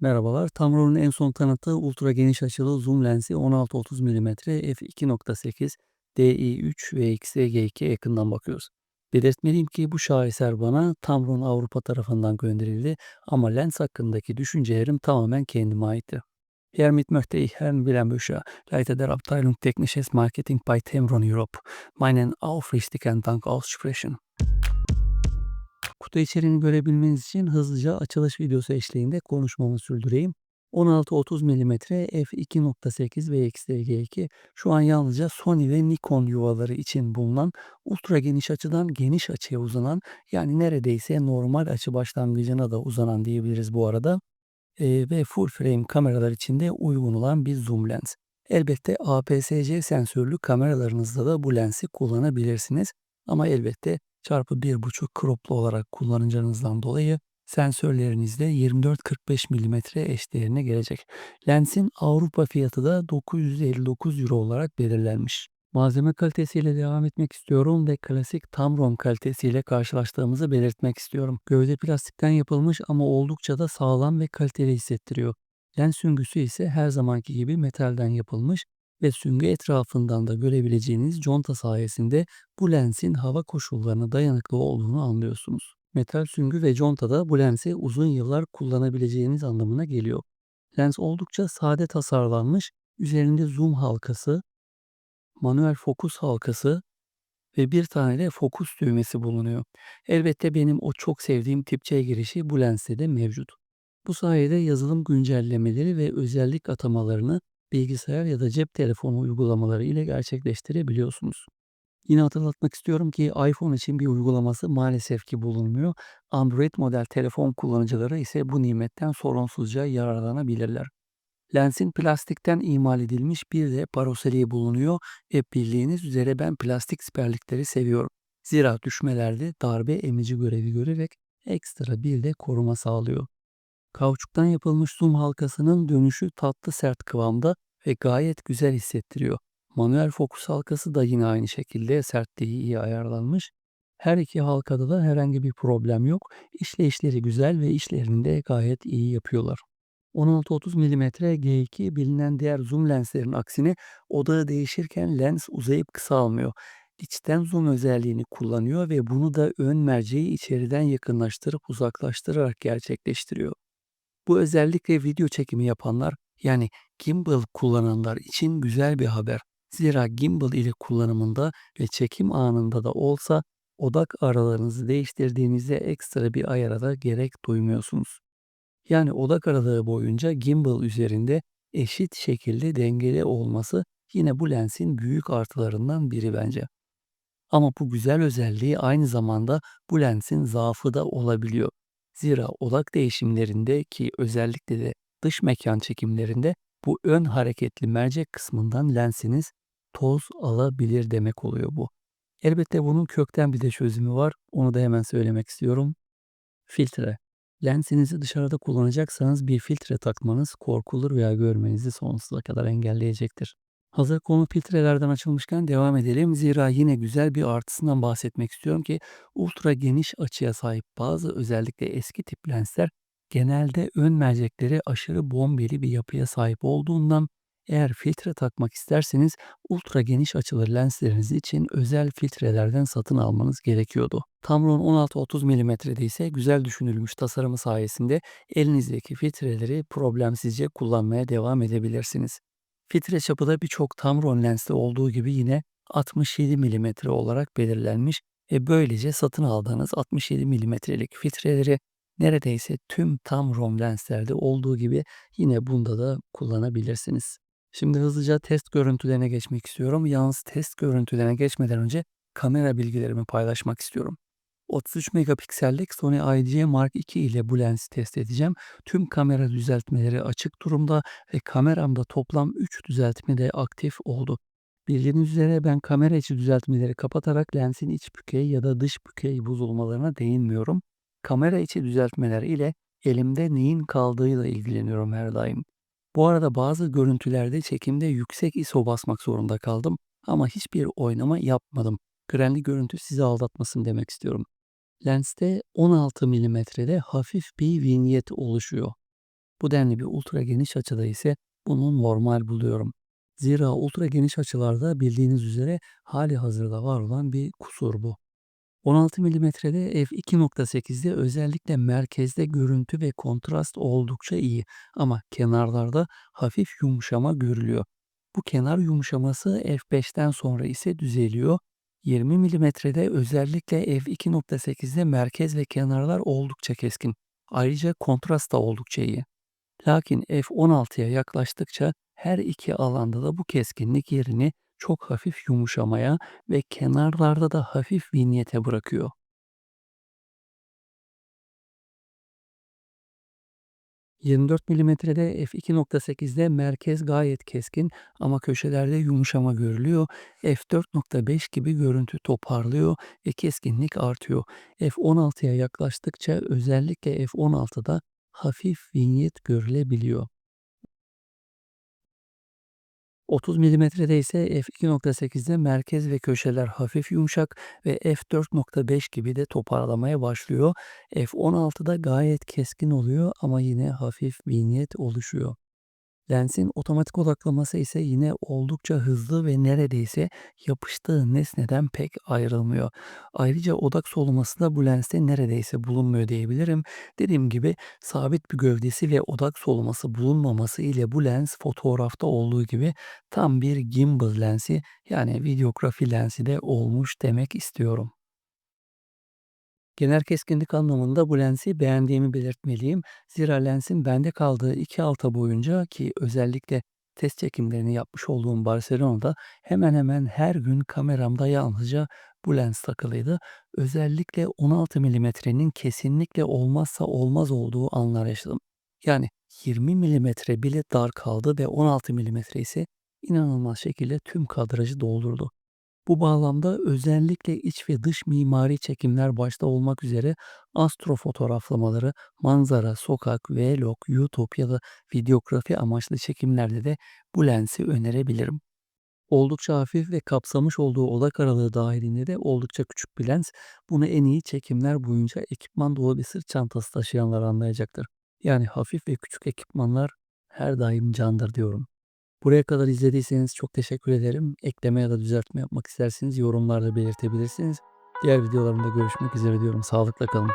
Merhabalar. Tamron'un en son tanıttığı ultra geniş açılı zoom lensi 16-30 mm f2.8 DI3 ve XG2 yakından bakıyoruz. Belirtmeliyim ki bu şaheser bana Tamron Avrupa tarafından gönderildi ama lens hakkındaki düşüncelerim tamamen kendime aitti. Hiermit möchte ich Herrn Willem Büscher, Leiter der Abteilung Technisches Marketing bei Tamron Europe, meinen aufrichtigen Dank aussprechen. Kutu içeriğini görebilmeniz için hızlıca açılış videosu eşliğinde konuşmamı sürdüreyim. 16-30 mm f2.8 ve XDG2 şu an yalnızca Sony ve Nikon yuvaları için bulunan ultra geniş açıdan geniş açıya uzanan yani neredeyse normal açı başlangıcına da uzanan diyebiliriz bu arada e, ve full frame kameralar için de uygun olan bir zoom lens. Elbette APS-C sensörlü kameralarınızda da bu lensi kullanabilirsiniz ama elbette çarpı 1.5 croplu olarak kullanacağınızdan dolayı sensörlerinizde 24-45 mm eşdeğerine gelecek. Lensin Avrupa fiyatı da 959 euro olarak belirlenmiş. Malzeme kalitesiyle devam etmek istiyorum ve klasik Tamron kalitesiyle karşılaştığımızı belirtmek istiyorum. Gövde plastikten yapılmış ama oldukça da sağlam ve kaliteli hissettiriyor. Lens süngüsü ise her zamanki gibi metalden yapılmış ve süngü etrafından da görebileceğiniz conta sayesinde bu lensin hava koşullarına dayanıklı olduğunu anlıyorsunuz. Metal süngü ve conta da bu lensi uzun yıllar kullanabileceğiniz anlamına geliyor. Lens oldukça sade tasarlanmış, üzerinde zoom halkası, manuel fokus halkası ve bir tane de fokus düğmesi bulunuyor. Elbette benim o çok sevdiğim tip girişi bu lenste de mevcut. Bu sayede yazılım güncellemeleri ve özellik atamalarını bilgisayar ya da cep telefonu uygulamaları ile gerçekleştirebiliyorsunuz. Yine hatırlatmak istiyorum ki iPhone için bir uygulaması maalesef ki bulunmuyor. Android model telefon kullanıcıları ise bu nimetten sorunsuzca yararlanabilirler. Lensin plastikten imal edilmiş bir de paroseliği bulunuyor ve bildiğiniz üzere ben plastik siperlikleri seviyorum. Zira düşmelerde darbe emici görevi görerek ekstra bir de koruma sağlıyor. Kauçuktan yapılmış zoom halkasının dönüşü tatlı sert kıvamda ve gayet güzel hissettiriyor. Manuel fokus halkası da yine aynı şekilde sertliği iyi ayarlanmış. Her iki halkada da herhangi bir problem yok. İşleyişleri güzel ve işlerini de gayet iyi yapıyorlar. 16-30 mm G2 bilinen diğer zoom lenslerin aksine odağı değişirken lens uzayıp kısalmıyor. İçten zoom özelliğini kullanıyor ve bunu da ön merceği içeriden yakınlaştırıp uzaklaştırarak gerçekleştiriyor. Bu özellikle video çekimi yapanlar yani gimbal kullananlar için güzel bir haber. Zira gimbal ile kullanımında ve çekim anında da olsa odak aralarınızı değiştirdiğinizde ekstra bir ayara da gerek duymuyorsunuz. Yani odak aralığı boyunca gimbal üzerinde eşit şekilde dengeli olması yine bu lensin büyük artılarından biri bence. Ama bu güzel özelliği aynı zamanda bu lensin zaafı da olabiliyor. Zira odak değişimlerinde ki özellikle de dış mekan çekimlerinde bu ön hareketli mercek kısmından lensiniz toz alabilir demek oluyor bu. Elbette bunun kökten bir de çözümü var. Onu da hemen söylemek istiyorum. Filtre. Lensinizi dışarıda kullanacaksanız bir filtre takmanız korkulur veya görmenizi sonsuza kadar engelleyecektir. Hazır konu filtrelerden açılmışken devam edelim. Zira yine güzel bir artısından bahsetmek istiyorum ki ultra geniş açıya sahip bazı özellikle eski tip lensler genelde ön mercekleri aşırı bombeli bir yapıya sahip olduğundan eğer filtre takmak isterseniz ultra geniş açılı lensleriniz için özel filtrelerden satın almanız gerekiyordu. Tamron 16-30 mm'de ise güzel düşünülmüş tasarımı sayesinde elinizdeki filtreleri problemsizce kullanmaya devam edebilirsiniz. Filtre çapı da birçok Tamron lenste olduğu gibi yine 67 mm olarak belirlenmiş ve böylece satın aldığınız 67 mm'lik filtreleri neredeyse tüm Tamron lenslerde olduğu gibi yine bunda da kullanabilirsiniz. Şimdi hızlıca test görüntülerine geçmek istiyorum. Yalnız test görüntülerine geçmeden önce kamera bilgilerimi paylaşmak istiyorum. 33 megapiksellik Sony IGA Mark II ile bu lensi test edeceğim. Tüm kamera düzeltmeleri açık durumda ve kameramda toplam 3 düzeltme de aktif oldu. Bildiğiniz üzere ben kamera içi düzeltmeleri kapatarak lensin iç bükey ya da dış bükey bozulmalarına değinmiyorum. Kamera içi düzeltmeler ile elimde neyin kaldığıyla ilgileniyorum her daim. Bu arada bazı görüntülerde çekimde yüksek ISO basmak zorunda kaldım ama hiçbir oynama yapmadım. Grenli görüntü sizi aldatmasın demek istiyorum. Lenste 16 mm'de hafif bir vinyet oluşuyor. Bu denli bir ultra geniş açıda ise bunu normal buluyorum. Zira ultra geniş açılarda bildiğiniz üzere hali hazırda var olan bir kusur bu. 16 milimetrede f2.8'de özellikle merkezde görüntü ve kontrast oldukça iyi ama kenarlarda hafif yumuşama görülüyor. Bu kenar yumuşaması f5'ten sonra ise düzeliyor. 20 milimetrede özellikle f2.8'de merkez ve kenarlar oldukça keskin. Ayrıca kontrast da oldukça iyi. Lakin f16'ya yaklaştıkça her iki alanda da bu keskinlik yerini çok hafif yumuşamaya ve kenarlarda da hafif vinyete bırakıyor. ...24 milimetrede f2.8'de merkez gayet keskin ama köşelerde yumuşama görülüyor. f4.5 gibi görüntü toparlıyor ve keskinlik artıyor. f16'ya yaklaştıkça özellikle f16'da hafif vinyet görülebiliyor. 30 milimetrede ise f2.8'de merkez ve köşeler hafif yumuşak ve f4.5 gibi de toparlamaya başlıyor. f16'da gayet keskin oluyor ama yine hafif vinyet oluşuyor. Lensin otomatik odaklaması ise yine oldukça hızlı ve neredeyse yapıştığı nesneden pek ayrılmıyor. Ayrıca odak soluması da bu lenste neredeyse bulunmuyor diyebilirim. Dediğim gibi sabit bir gövdesi ve odak soluması bulunmaması ile bu lens fotoğrafta olduğu gibi tam bir gimbal lensi yani videografi lensi de olmuş demek istiyorum. Genel keskinlik anlamında bu lensi beğendiğimi belirtmeliyim. Zira lensin bende kaldığı 2 hafta boyunca ki özellikle test çekimlerini yapmış olduğum Barcelona'da hemen hemen her gün kameramda yalnızca bu lens takılıydı. Özellikle 16 milimetrenin kesinlikle olmazsa olmaz olduğu anlar yaşadım. Yani 20 milimetre bile dar kaldı ve 16 milimetre ise inanılmaz şekilde tüm kadrajı doldurdu. Bu bağlamda özellikle iç ve dış mimari çekimler başta olmak üzere astro fotoğraflamaları, manzara, sokak, vlog, YouTube ya da videografi amaçlı çekimlerde de bu lensi önerebilirim. Oldukça hafif ve kapsamış olduğu odak aralığı dahilinde de oldukça küçük bir lens. Bunu en iyi çekimler boyunca ekipman dolu bir sırt çantası taşıyanlar anlayacaktır. Yani hafif ve küçük ekipmanlar her daim candır diyorum. Buraya kadar izlediyseniz çok teşekkür ederim. Ekleme ya da düzeltme yapmak isterseniz yorumlarda belirtebilirsiniz. Diğer videolarımda görüşmek üzere diyorum. Sağlıkla kalın.